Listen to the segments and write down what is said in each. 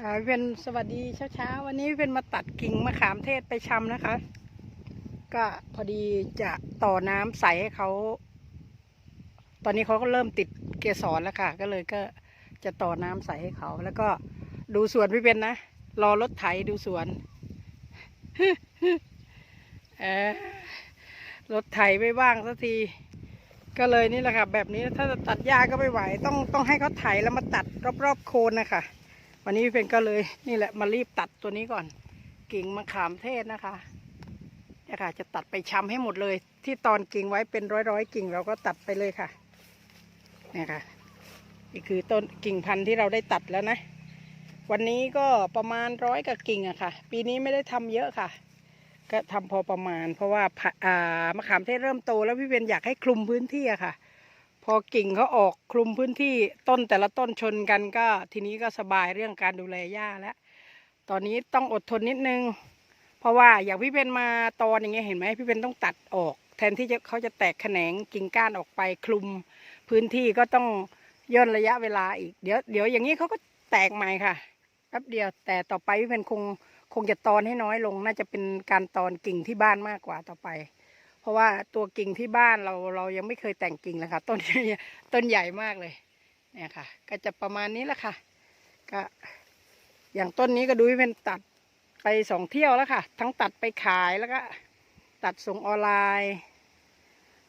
ค่ะพี่เป็นสวัสดีเช้าๆวันนี้พี่เป็นมาตัดกิ่งมะขามเทศไปชำนะคะ ก็พอดีจะต่อน้ำใสให้เขา ตอนนี้เขาก็เริ่มติดเกสรแล้วค่ะ ก็เลยก็จะต่อน้ำใสให้เขา แล้วก็ดูสวนพี่เป็นนะรอรถไถดูสวนเออรถไถไม่ว่างสักที ก็เลยนี่แหละค่ะ แบบนี้ถ้าจะตัดหญ้าก็ไม่ไหว ต้องต้องให้เขาไถแล้วมาตัดรอบๆโคนนะคะ วันนี้พี่เป็นก็เลยนี่แหละมารีบตัดตัวนี้ก่อน กิ่งมะขามเทศนะคะเนี่ยค่ะ จะตัดไปช้ำให้หมดเลย ที่ตอนกิ่งไว้เป็นร้อยร้อยๆกิ่งเราก็ตัดไปเลยค่ะ เนี่ยค่ะนี่คือต้นกิ่งพันธุ์ที่เราได้ตัดแล้วนะ วันนี้ก็ประมาณร้อยกับกิ่งอะค่ะ ปีนี้ไม่ได้ทำเยอะค่ะ ก็ทำพอประมาณ เพราะว่าอ่ามะขามเทศเริ่มโตแล้วพี่เวนอยากให้คลุมพื้นที่อะค่ะ อกิ่งเขาออกคลุมพื้นที่ต้นแต่ละต้นชนกันก็ ทีนี้ก็สบายเรื่องการดูแลหญ้าแล้ว ตอนนี้ต้องอดทนนิดนึง เพราะว่าอย่างพี่เป็นมาตอนอย่างเงี้ยเห็นไหมพี่เป็นต้องตัดออก แทนที่จะเขาจะแตกแขนงกิ่งก้านออกไปคลุมพื้นที่ก็ต้องย่นระยะเวลาอีกเดี๋ยวเดี๋ยวอย่างนี้เขาก็แตกใหม่ค่ะแป๊บเดียวแต่ต่อไปพี่เป็นคงคงจะตอนให้น้อยลง น่าจะเป็นการตอนกิ่งที่บ้านมากกว่าต่อไป เพราะว่าตัวกิ่งที่บ้านเราเรายังไม่เคยแต่งกิ่งเลยค่ะ ต้นต้นใหญ่มากเลย เนี่ยค่ะ ก็จะประมาณนี้แหละค่ะ ก็อย่างต้นนี้ก็ดูเป็นตัดไปสองเที่ยวแล้วค่ะ ทั้งตัดไปขายแล้วก็ตัดส่งออนไลน์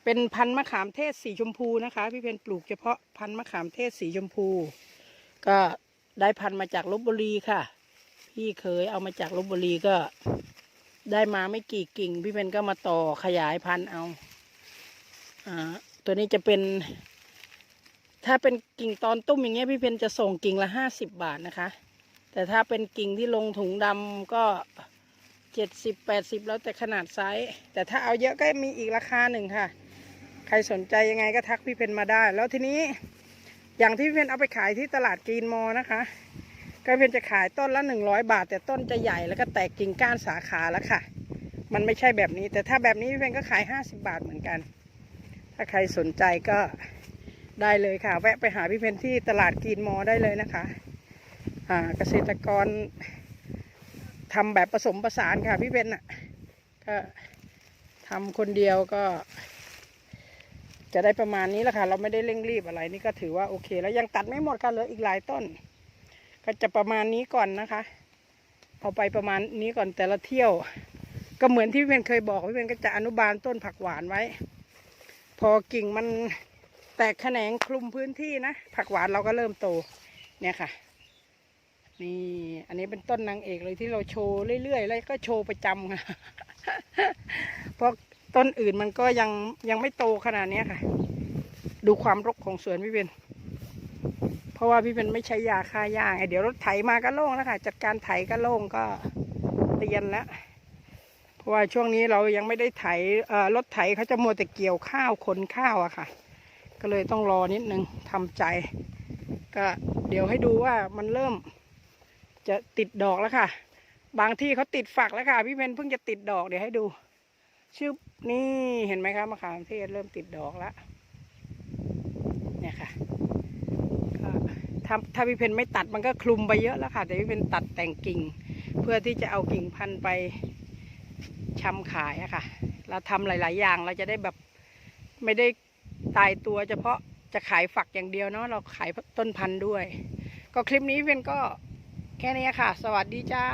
เป็นพันธุ์มะขามเทศสีชมพูนะคะ พี่เพนปลูกเฉพาะพันธุ์มะขามเทศสีชมพู ก็ได้พันธุ์มาจากลบบุรีค่ะ พี่เคยเอามาจากลบบุรีก็ ได้มาไม่กี่กิ่ง พี่เพนก็มาต่อขยายพันธุ์เอาอ่าตัวนี้จะเป็น ถ้าเป็นกิ่งตอนตุ้มอย่างเงี้ยพี่เพนจะส่งกิ่งละห้าสิบบาทนะคะ แต่ถ้าเป็นกิ่งที่ลงถุงดำก็เจ็ดสิบแปดสิบแล้วแต่ขนาดไซส์แต่ถ้าเอาเยอะก็มีอีกราคาหนึ่งค่ะ ใครสนใจยังไงก็ทักพี่เพนมาได้ แล้วทีนี้อย่างที่พี่เพนเอาไปขายที่ตลาดกรีนมอนะคะ ก็พี่เพนจะขายต้นละหนึ่งร้อยบาท แต่ต้นจะใหญ่แล้วก็แตกกิ่งก้านสาขาแล้วค่ะ มันไม่ใช่แบบนี้ แต่ถ้าแบบนี้พี่เพนก็ขายห้าสิบบาทเหมือนกัน ถ้าใครสนใจก็ได้เลยค่ะ แวะไปหาพี่เพนที่ตลาดกรีนมอได้เลยนะคะอ่าเกษตรกรทำแบบผสมผสานค่ะพี่เพนน่ะก็ทำคนเดียวก็ จะได้ประมาณนี้แหละค่ะ เราไม่ได้เร่งรีบอะไรนี่ก็ถือว่าโอเค แล้วยังตัดไม่หมดค่ะเหลืออีกหลายต้น ก็จะประมาณนี้ก่อนนะคะ เอาไปประมาณนี้ก่อนแต่ละเที่ยว ก็เหมือนที่พี่เพนเคยบอกพี่เพนก็จะอนุบาลต้นผักหวานไว้ พอกิ่งมันแตกแขนงคลุมพื้นที่นะผักหวานเราก็เริ่มโตเนี่ยค่ะ นี่อันนี้เป็นต้นนางเอกเลยที่เราโชว์เรื่อยๆแล้วก็โชว์ประจำค่ะเพราะต้นอื่นมันก็ยังยังไม่โตขนาดเนี้ยค่ะ ดูความรกของสวนพี่เป็น ราะว่าพี่เป็นไม่ใช้ยาฆ่าหญ้าไงเดี๋ยวรถไถมาก็โล่งแล้วค่ะ จัดการไถก็โล่งก็เตียนแล้วเพราะว่าช่วงนี้เรายังไม่ได้ไถรถไถเขาจะมัวแต่เกี่ยวข้าวขนข้าวอะค่ะ ก็เลยต้องรอนิดนึงทำใจ ก็เดี๋ยวให้ดูว่ามันเริ่มจะติดดอกแล้วค่ะ บางที่เขาติดฝักแล้วค่ะ พี่เพนเพิ่งจะติดดอกเดี๋ยวให้ดูชื่อนี่เห็นไหมคะมะขามเทศเริ่มติดดอกแล้ว เนี่ยค่ะก็ ถ้าถ้าพี่เพนไม่ตัดมันก็คลุมไปเยอะแล้วค่ะแต่พี่เพนตัดแต่งกิ่ง เพื่อที่จะเอากิ่งพันธุ์ไปชำขายอะค่ะ เราทำหลาย ๆ อย่างเราจะได้แบบไม่ได้ตายตัวเฉพาะจะขายฝักอย่างเดียวเนาะเราขายต้นพันธุ์ด้วย ก็คลิปนี้เพนก็แค่นี้ค่ะ สวัสดีจ้า